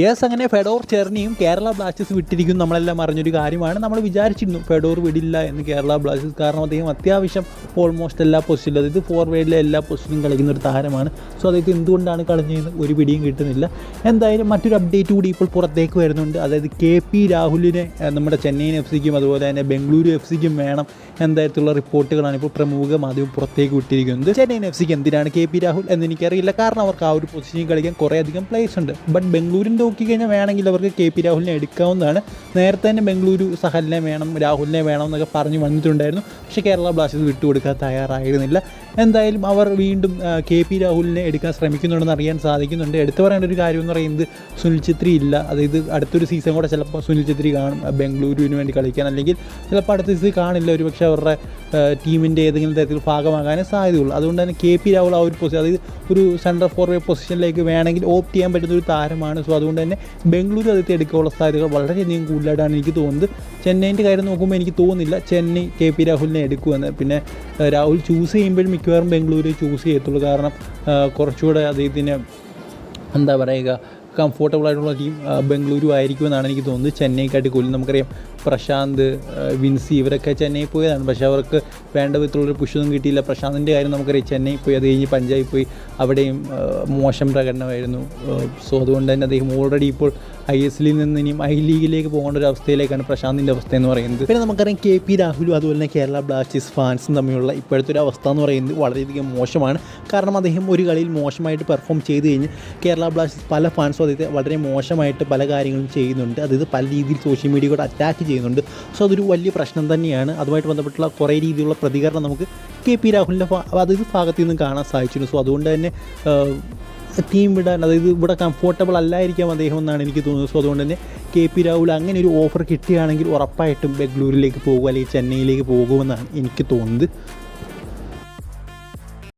Yes അങ്ങനെ Fedor ചെർണിയും Kerala Blasters വിട്ടിരിക്കും നമ്മളെല്ലാം അറിഞ്ഞൊരു കാര്യമാണ്. നമ്മൾ വിചാരിച്ചിരുന്നു ഫെഡോർ വിടില്ല എന്ന് കേരള ബ്ലാസ്റ്റേഴ്സ് കാരണം അദ്ദേഹം അത്യാവശ്യം ഓൾമോസ്റ്റ് എല്ലാ പൊസിഷനിലും അതായത് ഫോർവേഡിലെ എല്ലാ പൊസിഷനും കളിക്കുന്ന ഒരു താരമാണ്. സോ അദ്ദേഹം എന്തുകൊണ്ടാണ് കളഞ്ഞതെന്ന് ഒരു പിടിയും കിട്ടുന്നില്ല. എന്തായാലും മറ്റൊരു അപ്ഡേറ്റ് കൂടി ഇപ്പോൾ പുറത്തേക്ക് വരുന്നുണ്ട്. അതായത് കെ പി രാഹുലിനെ നമ്മുടെ ചെന്നൈയിൻ എഫ് സിക്കും അതുപോലെ തന്നെ ബംഗളൂരു എഫ് സിക്കും വേണം എന്തായിട്ടുള്ള റിപ്പോർട്ടുകളാണ് ഇപ്പോൾ പ്രമുഖ മാധ്യമം പുറത്തേക്ക് വിട്ടിരിക്കുന്നത്. ചെന്നൈയിൻ എഫ് സിക്ക് എന്തിനാണ് കെ പി രാഹുൽ എന്ന് എനിക്കറിയില്ല. കാരണം അവർക്ക് ആ ഒരു പൊസിഷനിൽ കളിക്കാൻ കുറേയധികം പ്ലേസ് ഉണ്ട്. ബട്ട് ബംഗളൂരിന്റെ നോക്കി കഴിഞ്ഞാൽ വേണമെങ്കിൽ അവർക്ക് കെ പി രാഹുലിനെ എടുക്കാവുന്നതാണ്. നേരത്തെ തന്നെ ബംഗളൂരു സഹലിനെ വേണം രാഹുലിനെ വേണം എന്നൊക്കെ പറഞ്ഞ് വന്നിട്ടുണ്ടായിരുന്നു. പക്ഷേ കേരള ബ്ലാസ്റ്റേഴ്സ് വിട്ടുകൊടുക്കാൻ തയ്യാറായിരുന്നില്ല. എന്തായാലും അവർ വീണ്ടും കെ പി രാഹുലിനെ എടുക്കാൻ ശ്രമിക്കുന്നുണ്ടെന്ന് അറിയാൻ സാധിക്കുന്നുണ്ട്. എടുത്തു പറയേണ്ട ഒരു കാര്യം എന്ന് പറയുന്നത് സുനിൽ ഛത്രി ഇല്ല. അതായത് അടുത്തൊരു സീസൺ കൂടെ ചിലപ്പോൾ സുനിൽ ഛത്രി കാണും ബംഗളൂരുവിന് വേണ്ടി കളിക്കാൻ. അല്ലെങ്കിൽ ചിലപ്പോൾ അടുത്ത സീസൺ കാണില്ല ഒരു പക്ഷേ അവരുടെ ടീമിന്റെ ഏതെങ്കിലും തരത്തിൽ ഭാഗമാകാനേ സാധ്യതയുള്ളൂ. അതുകൊണ്ട് തന്നെ കെ പി രാഹുൽ ആ ഒരു പൊസിഷൻ അതായത് ഒരു സെൻട്രൽ ഫോർവേഡ് പൊസിഷനിലേക്ക് വേണമെങ്കിൽ ഓപ്റ്റ് ചെയ്യാൻ പറ്റുന്ന ഒരു താരമാണ്. സോ അതുകൊണ്ട് തന്നെ ബംഗളൂരു അതിർത്തി എടുക്കാനുള്ള സാധ്യതകൾ വളരെയധികം കൂടുതലായിട്ടാണ് എനിക്ക് തോന്നുന്നത്. ചെന്നൈന്റെ കാര്യം നോക്കുമ്പോൾ എനിക്ക് തോന്നുന്നില്ല ചെന്നൈ കെ പി രാഹുലിനെ എടുക്കുമെന്ന്. പിന്നെ രാഹുൽ ചൂസ് ചെയ്യുമ്പോഴും മിക്കവാറും ബംഗളൂരു ചൂസ് ചെയ്യത്തുള്ളൂ. കാരണം കുറച്ചുകൂടെ അദ്ദേഹത്തിന് എന്താ പറയുക കംഫോർട്ടബിൾ ആയിട്ടുള്ള ടീം ബംഗളൂരു ആയിരിക്കുമെന്നാണ് എനിക്ക് തോന്നുന്നത്. ചെന്നൈക്കാട്ടി കൊല്ലും നമുക്കറിയാം പ്രശാന്ത് വിൻസി ഇവരൊക്കെ ചെന്നൈ പോയതാണ്. പക്ഷേ അവർക്ക് വേണ്ട വിധത്തിലുള്ളൊരു പുഷൊന്നും കിട്ടിയില്ല. പ്രശാന്തിന്റെ കാര്യം നമുക്കറിയാം ചെന്നൈ പോയി അത് കഴിഞ്ഞ് പഞ്ചാബിൽ പോയി. അവിടെയും മോശം പ്രകടനമായിരുന്നു. സോ അതുകൊണ്ട് തന്നെ അദ്ദേഹം ഓൾറെഡി ഇപ്പോൾ ഐ എസ് എല്ലിൽ നിന്ന് ഇനിയും ഐ ലീഗിലേക്ക് പോകേണ്ട ഒരു അവസ്ഥയിലേക്കാണ് പ്രശാന്തിന്റെ അവസ്ഥ എന്ന് പറയുന്നത്. പിന്നെ നമുക്കറിയാം കെ പി രാഹുലും അതുപോലെ തന്നെ കേരള ബ്ലാസ്റ്റേഴ്സ് ഫാൻസും തമ്മിലുള്ള ഇപ്പോഴത്തെ ഒരു അവസ്ഥ എന്ന് പറയുന്നത് വളരെയധികം മോശമാണ്. കാരണം അദ്ദേഹം ഒരു കളിയിൽ മോശമായിട്ട് പെർഫോം ചെയ്ത് കഴിഞ്ഞ് കേരള ബ്ലാസ്റ്റേഴ്സ് പല ഫാൻസും അദ്ദേഹത്തെ വളരെ മോശമായിട്ട് പല കാര്യങ്ങളും ചെയ്യുന്നുണ്ട്. അതായത് പല രീതിയിൽ സോഷ്യൽ മീഡിയ കൂടെ അറ്റാക്ക് ചെയ്യുന്നുണ്ട്. സോ അതൊരു വലിയ പ്രശ്നം തന്നെയാണ്. അതുമായിട്ട് ബന്ധപ്പെട്ടുള്ള കുറേ രീതിയിലുള്ള പ്രതികരണം നമുക്ക് കെ പി രാഹുലിന്റെ അതായത് ഭാഗത്തു നിന്നും കാണാൻ സാധിച്ചിരുന്നു. സോ അതുകൊണ്ട് തന്നെ ടീം വിടാൻ അതായത് ഇവിടെ കംഫോർട്ടബിൾ അല്ലായിരിക്കാം അദ്ദേഹം എന്നാണ് എനിക്ക് തോന്നുന്നത്. സോ അതുകൊണ്ട് തന്നെ കെ പി രാഹുൽ അങ്ങനെ ഒരു ഓഫർ കിട്ടുകയാണെങ്കിൽ ഉറപ്പായിട്ടും ബംഗളൂരിലേക്ക് പോകുക അല്ലെങ്കിൽ ചെന്നൈയിലേക്ക് പോകുമെന്നാണ് എനിക്ക് തോന്നുന്നത്.